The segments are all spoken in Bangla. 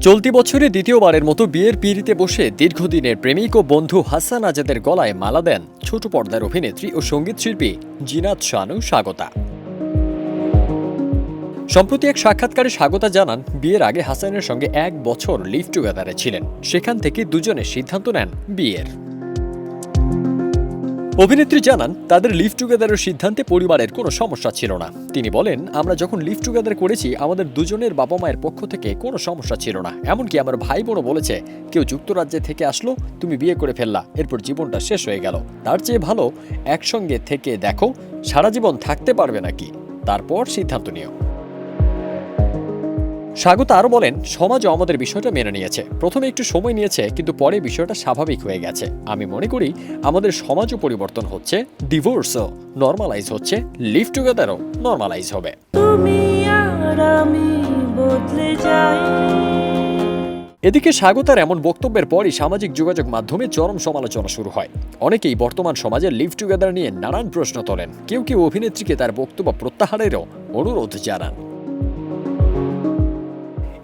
চলতি বছরে দ্বিতীয়বারের মতো বিয়ের পিড়িতে বসে দীর্ঘদিনের প্রেমিক ও বন্ধু হাসান আজাদের গলায় মালা দেন ছোট পর্দার অভিনেত্রী ও সংগীত শিল্পী জিনাত শানু স্বাগতা। সম্প্রতি এক সাক্ষাৎকারে স্বাগতা জানান বিয়ের আগে হাসানের সঙ্গে এক বছর লিভ টুগেদারে ছিলেন। সেখান থেকে দুজনে সিদ্ধান্ত নেন বিয়ের। অভিনেত্রী জানান, তাদের লিভ টুগেদারের সিদ্ধান্তে পরিবারের কোনো সমস্যা ছিল না। তিনি বলেন, আমরা যখন লিভ টুগেদার করেছি, আমাদের দুজনের বাবা মায়ের পক্ষ থেকে কোনো সমস্যা ছিল না। এমনকি আমার ভাই বোনও বলেছে, কেউ যুক্তরাজ্যে থেকে আসলো, তুমি বিয়ে করে ফেললা, এরপর জীবনটা শেষ হয়ে গেল। তার চেয়ে ভালো, একসঙ্গে থেকে দেখো, সারা জীবন থাকতে পারবে নাকি? তারপর সিদ্ধান্ত নিও। স্বাগত আরও বলেন সমাজও আমাদের বিষয়টা মেনে নিয়েছে। প্রথমে একটু সময় নিয়েছে কিন্তু পরে বিষয়টা স্বাভাবিক হয়ে গেছে। আমি মনে করি আমাদের সমাজও পরিবর্তন হচ্ছে ডিভোর্সও নর্মালাইজ হচ্ছে লিভ টুগেদারও নর্মালাইজ হবে। তুমি আর আমি বদলে যাই। এদিকে স্বাগতার এমন বক্তব্যের পরই সামাজিক যোগাযোগ মাধ্যমে চরম সমালোচনা শুরু হয়। অনেকেই বর্তমান সমাজে লিভ টুগেদার নিয়ে নানান প্রশ্ন তোলেন। কেউ কেউ অভিনেত্রীকে তার বক্তব্য প্রত্যাহারেরও অনুরোধ জানান।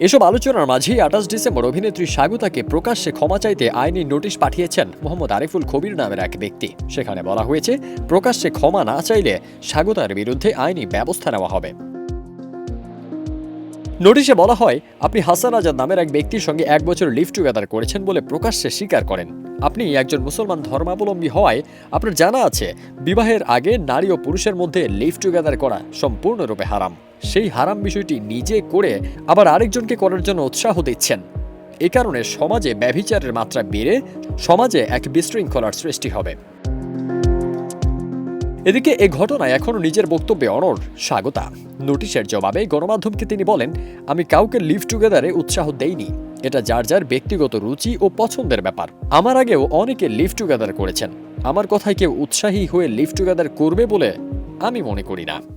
এসব আলোচনার মাঝেই আঠাশ ডিসেম্বর অভিনেত্রী স্বাগতাকে প্রকাশ্যে ক্ষমা চাইতে আইনি নোটিশ পাঠিয়েছেন মোহাম্মদ আরিফুল কবির নামের এক ব্যক্তি। সেখানে বলা হয়েছে, প্রকাশ্যে ক্ষমা না চাইলে স্বাগতার বিরুদ্ধে আইনি ব্যবস্থা নেওয়া হবে। নোটিশে বলা হয়, আপনি হাসান আজাদ নামের এক ব্যক্তির সঙ্গে এক বছর লিভ টুগেদার করেছেন বলে প্রকাশ্যে স্বীকার করেন। আপনি একজন মুসলমান ধর্মাবলম্বী হওয়ায় আপনার জানা আছে, বিবাহের আগে নারী ও পুরুষের মধ্যে লিভ টুগেদার করা সম্পূর্ণরূপে হারাম। সেই হারাম বিষয়টি নিজে করে আবার আরেকজনকে করার জন্য উৎসাহ দিচ্ছেন। এ কারণে সমাজে ব্যভিচারের মাত্রা বেড়ে সমাজে এক বিশৃঙ্খলার সৃষ্টি হবে। এদিকে এ ঘটনায় এখনও নিজের বক্তব্যে অনড় স্বাগতা। নোটিশের জবাবে গণমাধ্যমকে তিনি বলেন, আমি কাউকে লিভ টুগেদারে উৎসাহ দেইনি। এটা যার যার ব্যক্তিগত রুচি ও পছন্দের ব্যাপার। আমার আগেও অনেকে লিভ টুগেদার করেছেন। আমার কথায় কেউ উৎসাহী হয়ে লিভ টুগেদার করবে বলে আমি মনে করি না।